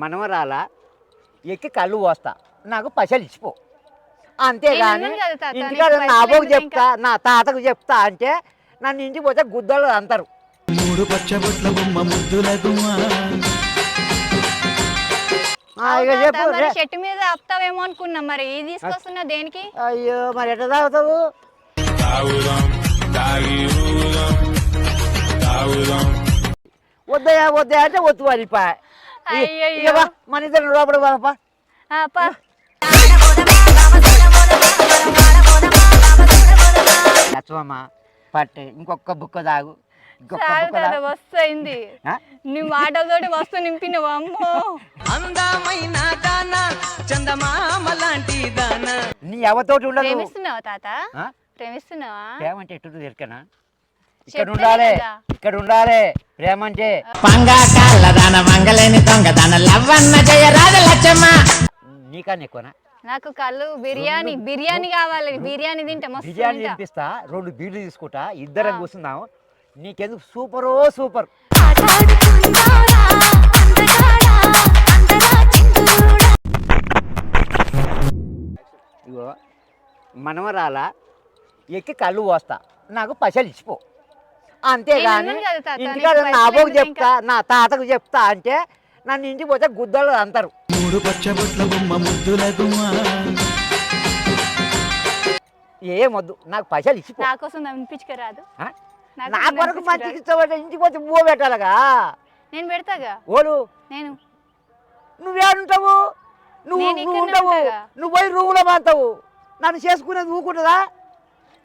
మనవరాల? ఎక్కి కళ్ళు పోస్తా. నాకు పైసలు ఇచ్చిపో. అంతేగాని ఇంటికాడ నా అబ్బోకి చెప్తా నా తాతకు చెప్తా అంటే నన్ను ఇంటికి పోతే గుద్దలు అంటారు. మూడు పచ్చబొట్ల బొమ్మ ముద్దుల. చెట్టు మీద ఆపుతావేమో అనుకున్నా. మరి ఇది తీసుకొస్తున్నా దేనికి? అయ్యో మరి ఎట్లా తాగుతావు? వద్దయా వద్దయా అంటే వద్దు మన ఇద్దరు లోపల పట్టే ఇంకొక బుక్క తాగు ఇంకొక చాలు బుక్క తాత తాగు. వస్తు అయింది ఆ? నీ మాటలతోటి వస్తు నింపినవు అమ్మో. అందమైన దాన చందమామ లాంటి దాన. నీ ఎవతోటి ఉండదు. ప్రేమిస్తున్నావా తాత? ఆ? ప్రేమంటే ప్రేమిస్తున్నావా ఎటు దొరికనా ఇక్కడ ఉండాలి. ఇక్కడ ఉండాలి లవ్వన్న జయ లచ్చమ్మ. నీకన్నా ఎక్కువనా? నాకు కళ్ళు బిర్యానీ బిర్యానీ కావాలి. బిర్యానీ తింటా మస్తు బిర్యానీ తింటా. తినిపిస్తా రెండు బీర్లు తీసుకుంటా ఇద్దరం ఆ. కూర్చుందాం నీకెందుకు? సూపరో సూపర్. ఇగో మనవరాల ఎక్కి కళ్ళు పోస్తా. నాకు పైసలు ఇచ్చిపో. అంతేగాని ఇంటికాడ నా అబ్బోకి ఎందుకు చెప్తా నా తాతకు చెప్తా అంటే నన్ను ఇంటికి పోతే గుద్దలు అంటారు. మూడు పచ్చబొట్ల బొమ్మ ముద్దుల గుమ్మ. ఏమొద్దు నాకు పైసలు ఇచ్చిపో. నా కోసం వినిపించుకరాదు ఆ? నా కొరకు. మంచికి ఇష్టపడ్డ ఇంటికి పోతే బువ్వ పెట్టాలగా? నేను పెడతాగా? ఓలు నేను. నువ్వేడుంటావు? నువ్వు నువ్వు ఉంటాగా. నువ్వు పోయి రూములో మాతావు నన్ను చేసుకునేది ఊకుంటుందా?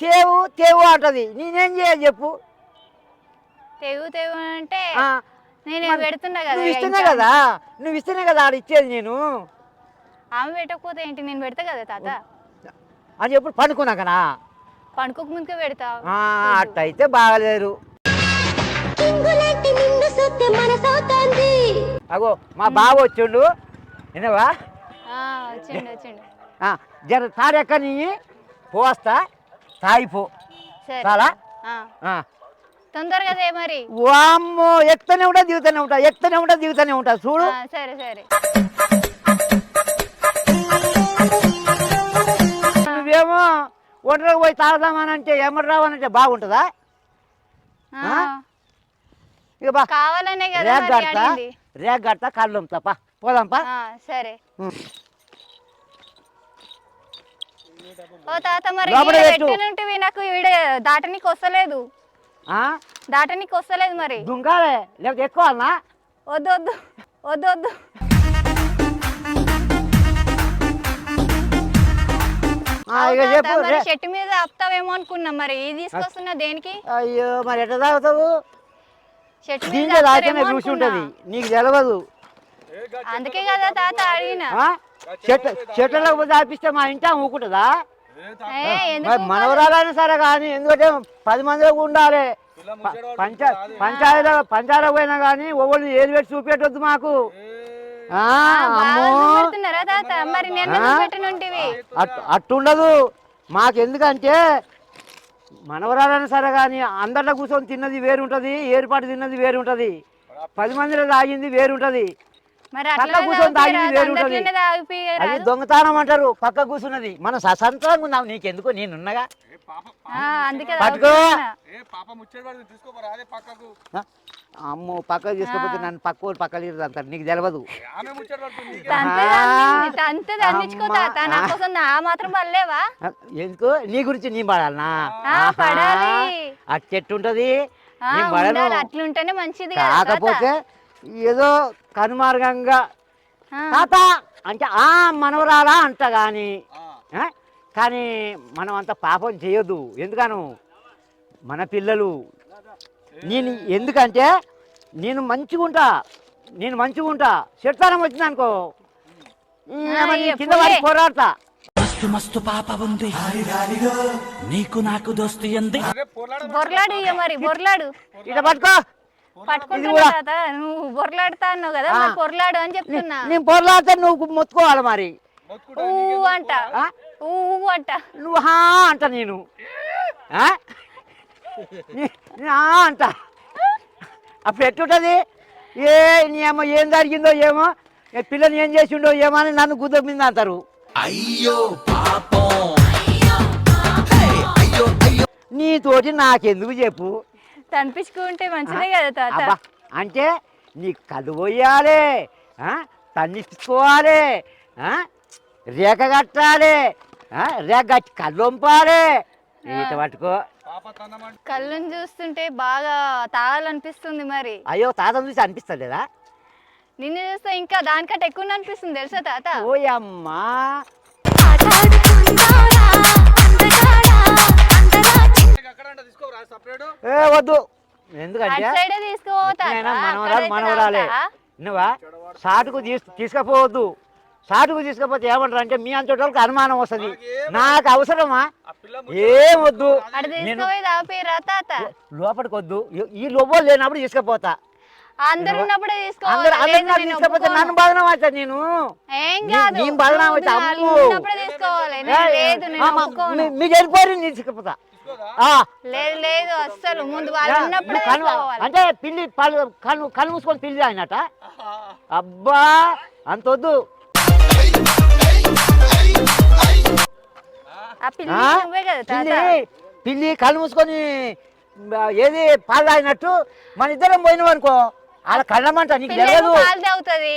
తేవు తేవు అంటది. నేనేం చేయాలి చెప్పు. తెగు తెగు అంటే నేను పెడుతున్నా కదా నువ్వు ఇక ఇస్తేనే ఇంకా. కదా నువ్వు ఇస్తేనే కదా ఆడ ఇచ్చేది నేను. ఆమె పెట్టకపోతే ఏంటి? నేను పెడతా కదా తాత? అని చెప్పి పనుకున్నాకనా పండుకోక ముందుకే పెడతా. అట్టయితే బాగలేరు. అగో మా బావ వచ్చిండు. వినవా? వచ్చిండు వచ్చిండు. జర తాడెక్క నీ పోస్తా సరే. చాలా. తొందరగా మరి. వామ్మో ఎత్తనే ఉంటా దిగుతూనే ఉంటా ఎత్తనే ఉంటా దిగుతూనే ఉంటా చూడు. ఆ, సరే సరే. నువ్వేమో ఒంటరికి పోయి తాగుదామనంటే ఎమ్మడి రావనంటే బాగుంటుందా? ఆ, ఆ? ఇక బా. కావాలనే కదా రేగ్ మరి కడతా అడిగింది. రేగ్ కడతా కళ్ళు తప్ప పోదాంపా ఆ, సరే. ఉం. ఓ తాత మరి లోపల ఈడ పెట్టు. పెట్టినట్టువి నాకు ఈడ దాటనీకి వస్తలేదు? దాటనీకి వస్తలేదు మరి. దుంకాలే లేకపోతే ఎక్కువ వద్దు వద్దు వద్దు వద్దు. చెట్టు మీద ఆపుతావేమో అనుకున్నా మరి. ఇది తీసుకొస్తున్నా దేనికి? అయ్యో మరి ఎట్లా తాగుతావు? చెట్టు మీద రుచి. ఉంటుంది. నీకు తెలియదు అందుకే కదా తాత అడిగిన? చెట్టు చెట్లకు ఆపిస్తే మా ఇంట ఊకుంటుందా? మనవరాలైనా సరే కానీ ఎందుకంటే పది మందిలో ఉండాలి. పంచాయతీ పంచాయతీ పోయినా కానీ ఒకళ్ళు ఏది పెట్టి చూపెట్టొద్దు మాకు. అట్టుండదు. మాకు ఎందుకంటే మనవరాలైనా సరే కానీ అందరిలో కూర్చొని తిన్నది వేరుంటుంది ఏర్పాటు తిన్నది వేరుంటుంది. పది మందిలో తాగింది వేరుంటుంది. మరి పక్క కూర్చొని తాగింది. అది దొంగతనం అంటారు పక్క కూర్చున్నది. మన ససంతరంగా ఉన్నావు నీకెందుకు నేనున్నగా? ఆ, అందుకే పట్టుకో. అమ్మో పక్కకు తీసుకపోతే నన్ను పక్క వాళ్ళు పక్కలు అంటారు నీకు తెలియదు ఎందుకు? నీ గురించి నీ పడాలనా? చెట్టు ఉంటది అట్లుంటేనే మంచిది. కాకపోతే ఏదో కనుమార్గంగా తాత అంటే ఆ మనవరాలా అంట కానీ? కానీ మనం అంత పాపం చేయొద్దు. ఎందుకను? మన పిల్లలు. నేను ఎందుకంటే నేను మంచిగా ఉంటా. నేను మంచిగా ఉంటా. చెట్టానం వచ్చింది అనుకో. కింద పోలే. పోరాడతా. మస్తు మస్తు పాప ఉంది. నీకు నాకు దోస్తు ఎంది? బొర్లాడు మరి బొర్లాడు. ఇట పట్టుకో. పట్టుకుంటున్నా. తాత నువ్వు బొర్లాడుతా అన్నావు కదా. మరి పొర్లాడు అని చెప్తున్నా. నేను పొరలాడితే నువ్వు మొత్తుకోవాలి మరి. ఊ అంట? ఊ అంట. నువ్వు హా అంట నేను. అంట. అప్పుడు ఎట్టుంటది ఏ నీ ఏమో ఏం జరిగిందో ఏమో ఏ పిల్లని ఏం చేసిండో ఏమని నన్ను గుద్ద మీద అంటారు. అయ్యో పాపం. నీతోటి నాకెందుకు చెప్పు? తనిపించుకుంటే మంచిదే కదా తాత. అబ్బా అంటే నీ కళ్ళు పోయాలి ఆ? తన్నిసుకోవాలి ఆ? రేఖ కట్టాలి ఆ? రేఖ కట్టి కళ్ళు వంపాలి. ఈత పట్టుకో. కళ్ళుని చూస్తుంటే బాగా తాగాలనిపిస్తుంది మరి. అయ్యో తాత చూసి అనిపిస్తలేదా? నిన్ను చూస్తే ఇంకా దానికంటే ఎక్కువ అనిపిస్తుంది తెలుసా తాత? ఓయమ్మా. ఏ వద్దు. ఎందుకంటే అటు సైడే తీసుకోపోతా ఎట్లయినా మనవరాలు మనవరాలే. నువ్వా? సాటుకు తీసు తీసుకపోవద్దు. సాటుకు తీసుకపోతే ఏమంటారు అంటే మీ అంతటి వాళ్ళకి అనుమానం వస్తుంది. నాకు అవసరమా? ఏం వద్దు. అటు నేను తీసుకుపోయి తాపిరా తాత. లోపలికి వద్దు. ఈ- లోపల లేనప్పుడు తీసుకపోతా. అందరు ఉన్నప్పుడే తీసుకోవాలి. నన్ను బదనాం నేను. నేను మీకు వెళ్ళిపోయి నేను తీసుకపోతా. లేదు లేదు అస్సలు. ముందు వాళ్ళు ఉన్నప్పుడే కను తీసుకోవాలి అంటే పిల్లి పళ్ళు కను కళ్ళు మూసుకొని పిల్లి అయినట అబ్బా అంత వద్దు. ఆ పిల్లి ఆ? నువ్వే కదా తాత. పిల్లి పిల్లి కళ్ళు మూసుకొని ఆ, ఏది పాలు తాగినట్టు మన ఇద్దరం పోయినాం అనుకో వాళ్ళ కళ్ళమంట నీకు పిల్లేమో తెలియదు పాలు తాగుతుంది?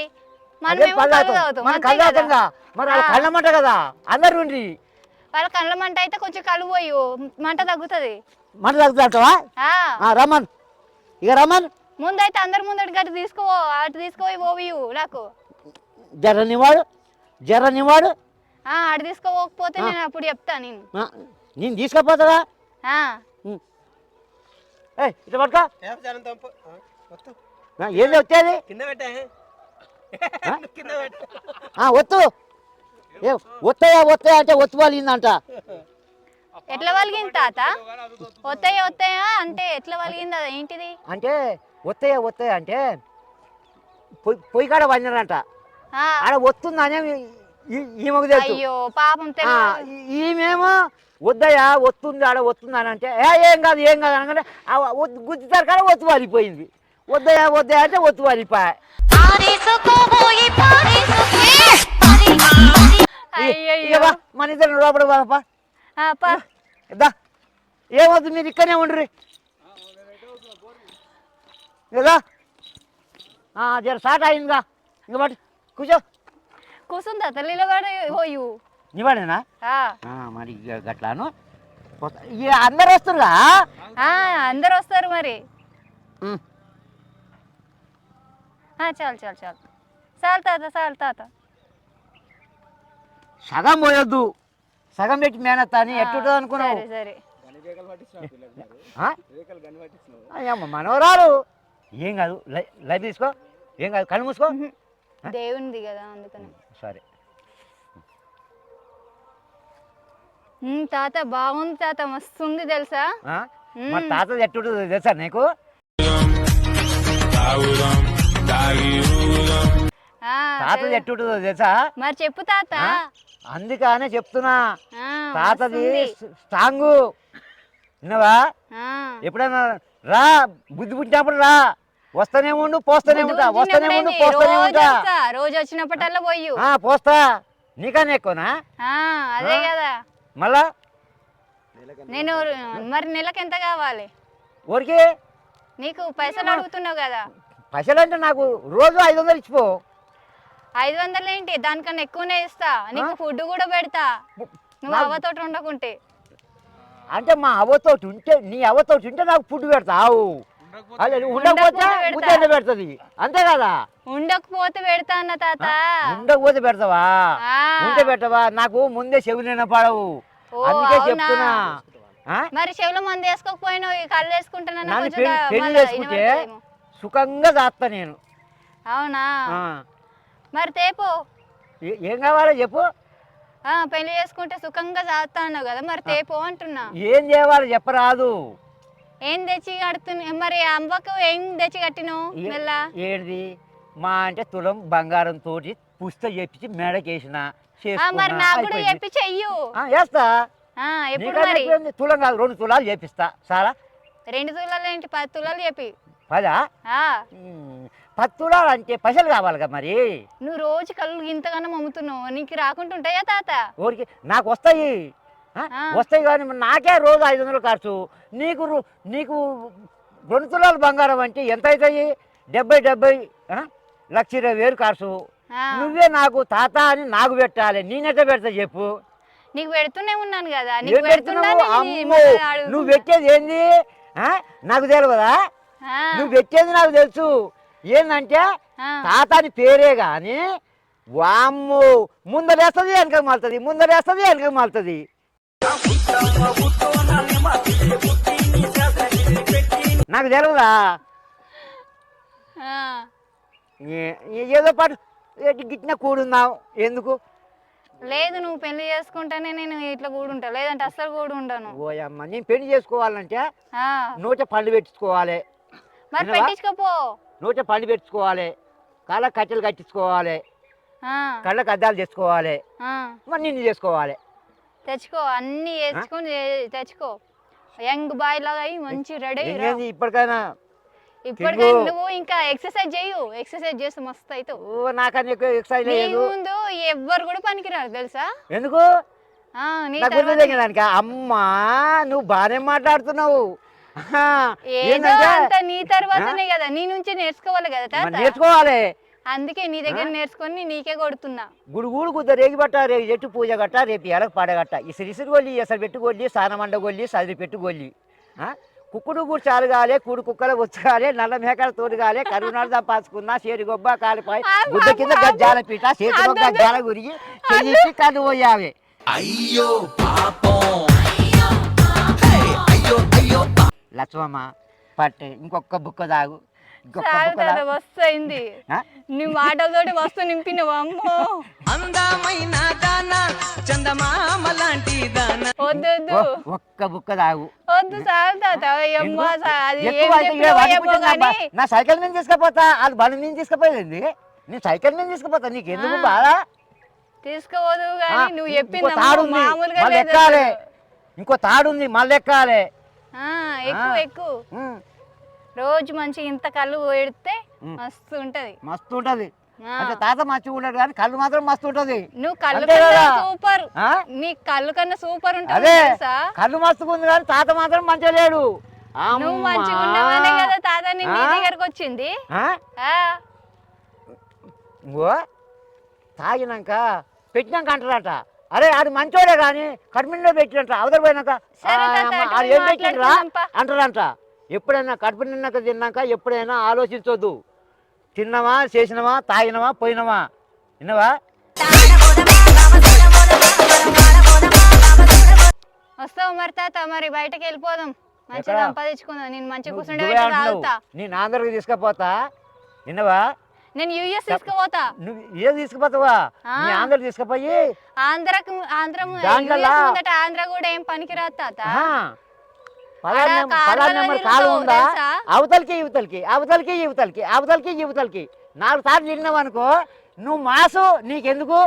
అదే మనమేమో పళ్ళు కళ్ళు తాగుతాం. తాగుతాం. మనం అంతే కళ్ళు కదా. మరి వాళ్ళ ఆ. కళ్ళమంట కదా. అందరు ఉండి వాళ్ళ కళ్ళ మంట అయితే కొంచెం కళ్ళు పోయి మంట తగ్గుతుంది. మంట తగ్గుతాంటావా ఆ. ఆ, రమ్మన్. ఇక రమ్మన్. ముందైతే అందరి ముందటి గట్టి తీసుకో అటు తీసుకుపోయి పోవియు నాకు. జర నివాడు జర నివాడు. ఆ అటు తీసుకోపోకపోతే నేను అప్పుడు చెప్తా నేను ఆ, నేను ఏ ఇట్లా పట్టుకో ఏది వచ్చేది కింద పెట్టే? కింద పెట్టే. ఏ ఒత్తయా ఒత్తయా అంటే ఒత్తు వాళ్ళిందంట ఎట్లా వలిగింది తాత? వస్తాయా వస్తాయా అంటే ఎట్లా వలిగింది అది? ఏంటిది? అంటే ఒత్తయా ఒత్తయా అంటే పొయ్యి పొయ్యి కాడ వండినారంట ఆ, ఆడ వస్తుందనే ఈ- ఈమెకు తెలుసు. అయ్యో పాపం ఆ, తెలియదు. ఈ- ఈమెమో వద్దయా వస్తుంది ఆడ వస్తుంది అని అంటే ఏ ఏం కాదు ఏం కాదు అనగానే ఆ ఒత్తు- గుద్దుతారు కానీ ఒత్తు వాలిపోయింది వద్దయా వద్దయా అంటే ఒత్తు వాలిపోయా మన ఇద్దరు లోపల పోదాపా. ఆ, పా. దా ఏమవుతుంది మీరు ఇక్కడనే ఉండ్రి. కదా జర సాట అయిందిగా. ఇంక బట్టి కూర్చో. కూసుందా తల్లిలో కూడా పోయు? నివాడేనా మరి గట్లాను. అందరు వస్తురుగా అందరు వస్తారు మరి. చాలు చాలు చాలు. చాలు తాత చాలు తాత. సగం పోయొద్దు. సగం పెట్టి మేనత్త అని ఎట్టుంటుంది అనుకున్నావు. మనవరాలు. ఏం కాదు లై- లైట్ తీసుకో. ఏం కాదు కళ్ళు మూసుకో. దేవునిది కదా అందుకని. సరే. తాత బాగుంది తాత మస్తు ఉంది తెలుసా తాతది ఎట్టుంటుందో తెలుసా నీకు? తాతది ఎట్టుంటుందో తెలుసా? మరి చెప్పు తాత? అందుకనే చెప్తున్నా. తాతది. స్ట్రాంగు. విన్నావా. ఎప్పుడైనా రా బుద్ధి పుట్టినప్పుడు రా. వస్తూనే ఉండు పోస్తూనే ఉంటా వస్తూనే ఉండు? పోస్తూనే ఉంటా. రోజు వచ్చినప్పటల్లా పోయు ఆ, పోస్తా. నీకన్నా ఎక్కువనా? ఆ, అదే? కదా. మళ్ళా? నేను మరి నెలకు ఎంత కావాలి? ఊరికి? నీకు పైసలు అడుగుతున్నావు కదా. పైసలు అంటే నాకు రోజు ఐదు వందలు ఇచ్చిపో. ఐదు వందలు ఏంటి? దానికన్నా ఎక్కువనే ఇస్తా. నీకు ఫుడ్ కూడా పెడతా. నువ్వు అవ్వతోటి ఉండకుంటే అంటే మా అవ్వతోటి ఉంటే నీ అవ్వతోటి ఉంటే నాకు ఫుడ్ పెడతావు ఉండకపోతే పెడుతుంది? అంతే కదా? ఉండకపోతే పెడతా అన్న తాత. ఉండకపోతే పెడతావా? ఆ. ఉంటే పెట్టవా నాకు ముందే చెవులు పడవు. అందుకే అవునా? చెప్తున్నా? మరి చెవులో మంది వేసుకోకపోయినావు ఈ కళ్ళు వేసుకుంటున్నా సుఖంగా చేస్తా నేను. అవునా. మరి తేపో. ఏ- కావాలో చెప్పు. ఆ, పెళ్ళి చేసుకుంటే సుఖంగా చేస్తా అన్నావు కదా మరి తేపో అంటున్నా. ఏం చేయాలో చెప్పరాదు. ఏం తెచ్చి కడుతున్నా మరి అమ్మకు ఏం తెచ్చి కట్టినావు? మెల్ల? ఏంటిది మా అంటే తులం బంగారం తోటి పుస్తక చేపించి మేడకేసిన మరి నాకు కూడా చెప్పి చెయ్యు. వేస్తా ఆ, ఎప్పుడు మరి? తులం కాదు రెండు తులాలు చేపిస్తా సారా? రెండు తులాలు ఏంటి? పది తులాలు చెప్పి. పదా? పది తులాలు అంటే పైసలు కావాలిగా మరి? నువ్వు రోజు కళ్ళు ఇంతగానో అమ్ముతున్నావు నీకు రాకుండా ఉంటాయా తాత? ఊరికి నాకు వస్తాయి. ఆ? ఆ. వస్తాయి కానీ మరి నాకే రోజు ఐదు వందలు ఖర్చు. నీకు రు- నీకు రెండు తులాలు బంగారం అంటే ఎంత అవుతాయి? డెబ్బై డెబ్బై ఆ? లక్ష ఇరవై వేలు ఖర్చు. ఆ, నువ్వే నాకు తాత అని నాకు పెట్టాలి. నేనెట్ట పెడతా చెప్పు. నీకు పెడుతూనే ఉన్నాను కదా. నీకు ఏం పెడుతున్నా పెడుతున్నావు? నేను అమ్మో! అడుగుతున్నా. నువ్వు పెట్టేది ఏంది? ఆ? నాకు తెలియదా? ఆ, నువ్వు పెట్టేది నాకు తెలుసు. ఏంటంటే. తాత అని పేరే కానీ వామ్ము ముందరేస్తుంది వెనక మాలుతుంది ముందరేస్తుంది వెనక మాలుతుంది నాకు తెలియదా ఏదో పాటు గిట్టిన కూడుందాం ఎందుకు? లేదు నువ్వు పెళ్ళి చేసుకుంటేనే నేను ఇట్లా కూడుంటా. లేదంటే అస్సలు కూడు ఉండను ఓయమ్మ నేను పెళ్ళి చేసుకోవాలంటే నూట పండు పెట్టించుకోవాలి. మరి వినవా? పెట్టించుకోపో. నూట పండు పెట్టించుకోవాలి కాళ్ళ కట్టెలు కట్టించుకోవాలి ఆ, కళ్ళకి అద్దాలు తెచ్చుకోవాలి ఆ. మరి నిన్ను చేసుకోవాలి. తెచ్చుకో అన్ని వేసుకొని తెచ్చుకో. యంగ్ బాయ్ లాగా అయ్యి మంచి రెడీ ఇంకేంది ఇప్పటికైనా? ఇప్పటికైనా తిరుగు. నువ్వు ఇంకా ఎక్సర్సైజ్ చేయు ఎక్సర్సైజ్ చేస్తే మస్తు అవుతావు. ఓ నాకని ఎక్కువ ఎక్సైజ్ నీ లేదు. ముందు ఎవ్వరు కూడా పనికిరారు తెలుసా? ఎందుకు? ఆ, నీ గుర్తు అమ్మా నువ్వు బాగానే మాట్లాడుతున్నావు. ఏదో ఏందంటే, అంత నీ తర్వాతనే కదా నీ నుంచి నేర్చుకోవాలి కదా తాత? నేర్చుకోవాలి. అందుకే నీ దగ్గర నేర్చుకొని నీకే కొడుతున్నా. గుడుగుడు కుద్ద రేగి బట్ట రేగి చెట్టు పూజ గట్ట రేపు ఎలకు పాడగట్ట ఇసురు ఇసురు గొల్లి ఎసరు పెట్టు గొల్లి సానమండ గొల్లి సదిరి పెట్టు గొల్లి. ఆ? కుక్కుడు కూడా చాలు కాలే కూడు కుక్కల వచ్చగాలే నల్ల మేకల తోడు కాలే కరుణాలు సంపాదించుకున్నా చేరి గొబ్బ కాలిపాయి గుడ్డ కింద గజ్జాల పీట చేతిలో అద్దొద్దు. గజ్జాల గురిగి చెయ్యి కళ్ళు పోయావే. అయ్యో పాపం. లక్ష్మమ్మ పట్టే ఇంకొక బుక్క తాగు ఇంకొక బుక్క తాగు. ఆ? నీ మాటలతోటి మస్తు నింపినవు అమ్మో. అందమైన దాన చందమామ లాంటి దాన ఓ, ఒక్క బుక్క తాగు. వద్దు తాత అమ్మో ఎక్కువ అయితే చెప్పినావో ఏమో నా కానీ నా సైకిల్ మీద తీసుకుపోతా అది బండి మీద తీసుకుపోయింది నేను సైకిల్ మీద తీసుకుపోతా నీకు ఎందుకు ఆ. బాగా తీసుకోవద్దు ఆ, కానీ నువ్వు ఇంకో చెప్పింది తాడు అమ్మో, ఉంది మామూలుగా మళ్ళీ లేదు ఎక్కాలి. అసలు. ఇంకో తాడు ఉంది మళ్ళీ ఎక్కాలి. ఎక్కువ ఆ. ఎక్కువ రోజు మంచి ఇంత కళ్ళు పెడితే. మస్తు ఉంటది మస్తు ఉంటది. అంటే తాత మంచిగా ఉంటాడు కానీ కళ్ళు మాత్రం మస్తు ఉంటది నువ్వు కళ్ళు? సూపర్? నీ కళ్ళు కన్నా సూపర్ ఉంటుంది కళ్ళు మస్తుగా ఉంది కానీ తాత మాత్రం మంచిగా లేడు నువ్వు. మంచిగా ఉన్నావనే కదా తాత నీ? దగ్గరకు వచ్చింది తాగినాక పెట్టినాక అంటారట అరే అది మంచోడే కానీ కడుపులో పెట్టినట్ట అవతల పోయినాక సరే "ఆ, తాత, అమ్మ, అటు అది ఏం పెట్టినరా మాట్లాడుకుందాంపా." అంటారంట. ఎప్పుడైనా కడుపు నిన్నాక తిన్నాక ఎప్పుడైనా ఆలోచించొద్దు. తిన్నావా చేసినవా తాగినవా పోయినవా? విన్నవా? వస్తావు మరి తాత మరి బయటకి వెళ్ళిపోదాం. మంచిగా? సంపాదించుకుందాం. నేను మంచిగా కూర్చుంటే నేను ఆంధ్రకి తీసుకుపోతా. విన్నవా? నేను యుఎస్ తీసుకుపోతా. నువ్వు ఏ తీసుకుపోతావా. నీ ఆంధ్ర తీసుకుపోయి? ఆంధ్రకు ఆంధ్ర ముందట ఆంధ్ర కూడా ఏం పనికిరాదు తాత. కాలు ఉందా? అవతలకి ఇవతలకి అవతలకి ఇవతలకి అవతలకి ఇవతలకి. నాలుగు సార్లు తిన్నావు అనుకో నువ్వు మాసు నీకెందుకు?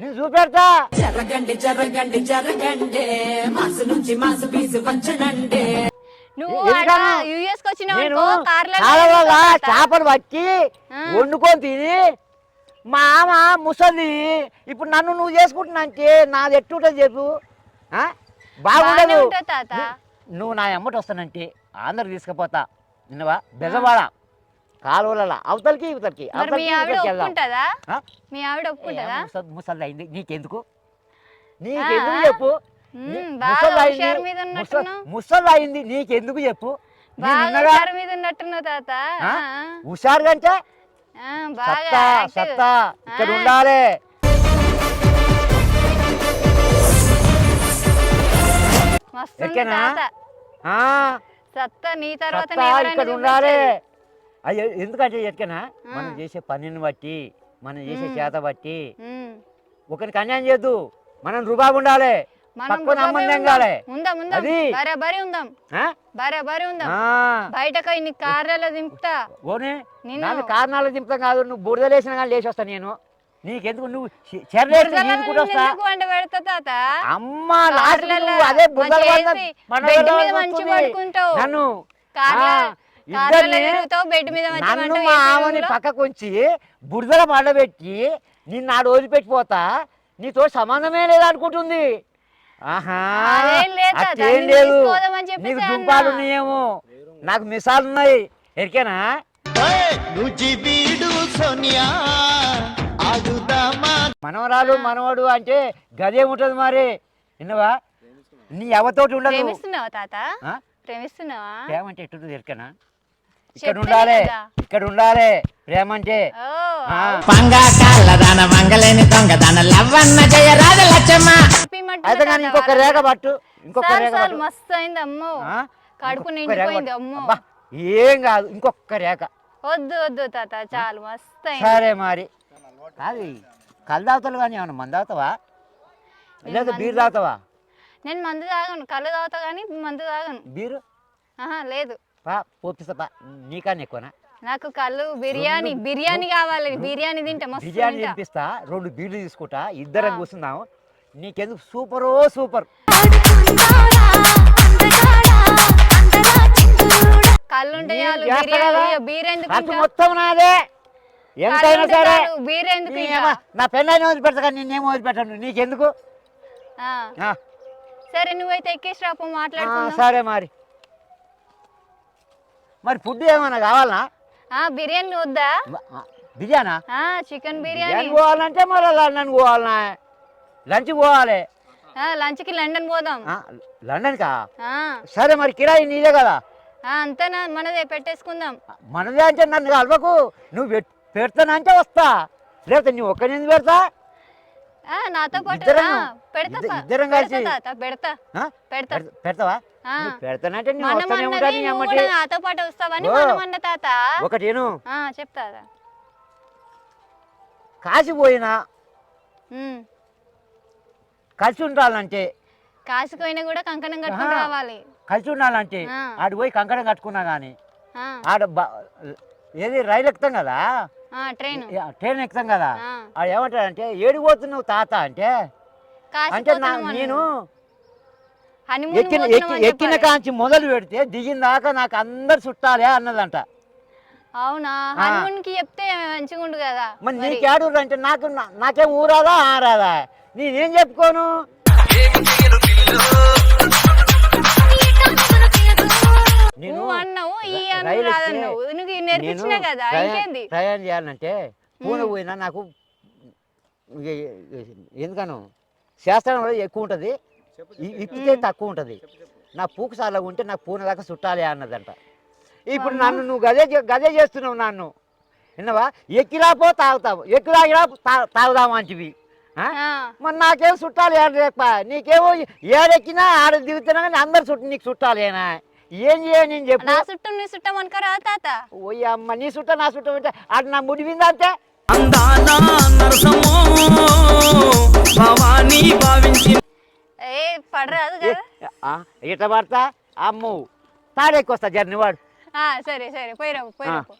నేను చూపెడతా. జరగండి జరగండి జరగండి. మాసు నుంచి మాసు పీసు పంచనండి. నువ్వు యుఎస్ నేను కాలువల. చేపలు పట్టి. వండుకొని తిని మా ఆమ ముసలి ఇప్పుడు నన్ను నువ్వు చేసుకుంటున్నా అంటే నాది ఎట్టుంటుంది చెప్పు? బాగుండదు. నువ్వు నా ఎమ్మటి వస్తానంటే ఆంధ్ర తీసుకుపోతా. విన్నవా? బెజవాడ. కాలువల అవతలకి ఇవతలకి. ముసలి అయింది. నీకెందుకు? నీకెందుకు? చెప్పు? ముసలి అయింది, నీకెందుకు చెప్పు? మీద ఉన్నట్టున్నావు తాత. హుషారుగా అంటే? సత్తా. సత్తా. ఇక్కడ. ఉండాలి. సత్తా నీ తర్వాత ఇక్కడ ఉండాలి. అయ్యో ఎందుకంటే ఎట్కనా మనం చేసే పనిని బట్టి మనం చేసే చేత బట్టి. ఒకరికి అన్యాయం చేయొద్దు. మనం రుబాబు ఉండాలి. పక్కన అమ్మని తెంగాలి ఉందాం. ఉందాం అది. బరాబరి ఉందాం. ఆ? బరాబరి ఉందాం. ఆ, బయటకు ఇన్ని కార్లలో దింపుతా. ఓనే? నిన్ను- నాకు కారణాలు దింపుతాం కాదు. నువ్వు బురదలేసిన కానీ లేచి వస్తా నేను. నీకెందుకు? నువ్వు అమ్మ అదే. నన్ను నన్ను మా ఆమెని బురదల పండబెట్టి నిన్ను ఆడు వదిలిపెట్టిపోతా. నీతో సంబంధమే లేదు అనుకుంటుంది ఆహా అదేం లేదు తీసుకోదామని చెప్పేసి నీకు అన్నా. దుంపాలు ఉన్నాయేమో. నాకు మిసాలు ఉన్నాయి. ఎరికేనా? మనవరాలు మనవడు అంటే గదే ఉంటుంది మరి. విన్నవా? నీ ఎవతోటి ఉండదు. ప్రేమిస్తున్నావా తాత? ఆ? ప్రేమిస్తున్నావా? ప్రేమ అంటే ఎట్టు ఎరికేనా? ఇక్కడ ఉండాలి. ఇక్కడ ఉండాలి ప్రేమ అంటే ఓ ఆ, పంగా కాళ్ళదాన మంగళని దొంగదాన లవ్వన్న జయ రాజ లచ్చమ్మ అయితే కానీ ఇంకొక. రేఖ పట్టు ఇంకొక చాలు, రేఖ పట్టు. మస్తు అయింది అమ్మో? కడుపు నిండిపోయింది పట్టు. అమ్మో. అబ్బా, ఏం కాదు ఇంకొక రేఖ. వద్దు వద్దు తాత చాలు మస్తు అయింది సరే మరి. కాదు కళ్ళు తాగుతావు కానీ ఏమన్నా మంది తాగుతావా? లేదా బీర్ తాగుతావా? నేను మందు తాగను కళ్ళు తాగుతా కానీ మందు తాగను. బీరు? ఆహా లేదు. పా పోపిస్తా. పా నీకన్నా ఎక్కువనా? నాకు కళ్ళు బిర్యానీ బిర్యానీ కావాలి. బిర్యానీ తింటే మస్తు బిర్యానీ తింటా. తినిపిస్తా రెండు బీర్లు తీసుకుంటా ఇద్దరం ఆ. కూర్చుందాం నీకెందుకు? సూపరో సూపర్. కళ్ళు ఉంటే నేను చాలు చేస్తా బిర్యానీ కదా. ఇయ్య, బీర్ ఎందుకు ఖర్చు ఇంకా? మొత్తం నాదే. కళ్ళు ఎంతైనా ఉంటే సరే. చాలు, బీర్ ఎందుకు నీ ఇంకా? ఏమ- నా పెళ్ళని వదిలిపెడతా కానీ వదిలిపెట్టాను? నీకెందుకు? ఆ, ఆ, సరే నువ్వైతే ఎక్కేసి రాపో ఆ, మాట్లాడుకుందాం. సరే మరి. మరి ఫుడ్ ఏమైనా కావాలనా? ఆ బిర్యానీ వద్దా? బిర్యానా? చికెన్ బిర్యానీ. పోవాలంటే మరి లండన్ పోవాలనా? లంచ్ పోవాలి. ఆ లంచ్కి లండన్ పోదాం. ఆ, లండన్కా? ఆ. సరే మరి కిరాయి నీదే కదా? అంతేనా? మనదే పెట్టేసుకుందాం. మనదే అంటే నన్ను కలవకు. నువ్వు పెడతానంటే వస్తా. లేకపోతే నువ్వు ఒక్కని ఎందుకు పెడతా? నాతో పాటు పెడతా. పెడతా పెడతావా? పెడతానంటే వస్తానే ఉంటాను నీ అమ్మటి. నాతో పాటు వస్తావని ఓ. తాత. ఆ చెప్తా కాసిపోయినా ఉమ్. కలిసి ఉండాలంటే. కాసుకుపోయినా కూడా కంకణం కట్టుకుని ఆహా. రావాలి. కలిసి ఉండాలంటే ఆ. ఆడు పోయి కంకణం కట్టుకున్నా కానీ ఆ, ఆడ బ- ఏది రైలు ఎక్కుతాం కదా? ఆ, ట్రైన్. ఏ- ట్రైన్ ఎక్కుతాం కదా? ఆ. ఆడు ఏమంటాడంటే ఏడు పోతున్నావు తాత అంటే? అంటే నా నేను ఎక్కిన ఎక్కిన. కాంచి మొదలు పెడితే దిగిన దాకా నాకు అందరు చుట్టాలే అన్నదంట. అవునా. హనుమూన్కి చెప్తే మంచిగా ఉండు కదా మరి మరి. నీకేడు అంటే నాకు నాకేం ఊరాదా ఆరాదా? నేనేం చెప్పుకోను? నేను నువ్వు అన్నావు ఈ ర- అన్ను రైలు ఎక్కితే రాదన్నావు నువ్వు నేర్పించినా కదా ప్రయాణం- ఇంకేంది? ప్రయాణం చేయాలంటే పూణె పోయినా నాకు ఎందుకను? శాస్త్రంలో ఎక్కువ ఉంటుంది. ఇప్పితే తక్కువ ఉంటుంది. నా పూకు సార్లు ఉంటే నాకు పూనె దాకా చుట్టాలి అన్నదంట. ఇప్పుడు నన్ను నువ్వు గదే గదే చేస్తున్నావు నన్ను. విన్నవా? ఎక్కిరాపో తాగుతావు. ఎక్కిరాగిరా తా- తాగుదాం అంటివి. మరి నాకేం చుట్టాలి ఏడ రేప నీకేమో ఏడెక్కినా ఆడ దిగుతున్నా కానీ అందరు చుట్టూ నీకు చుట్టాలేనా ఏం చేయ నేను చెప్పు. నా చుట్టూ నీ చుట్టం అనుకోరా తాత. ఓయ్ అమ్మ నీ చుట్ట నా చుట్ట అంటే ఆడు నా ముడి మీద అంతే? అందానా నరసమో భవానీ భావించి ఏ పడరాదు ఏ, కదా ఆ, ఇట పడతా? అమ్ము తాడెక్కొస్తా జర్నీ వాడు. సరే సరే పోయిరాపు పోయిరాపు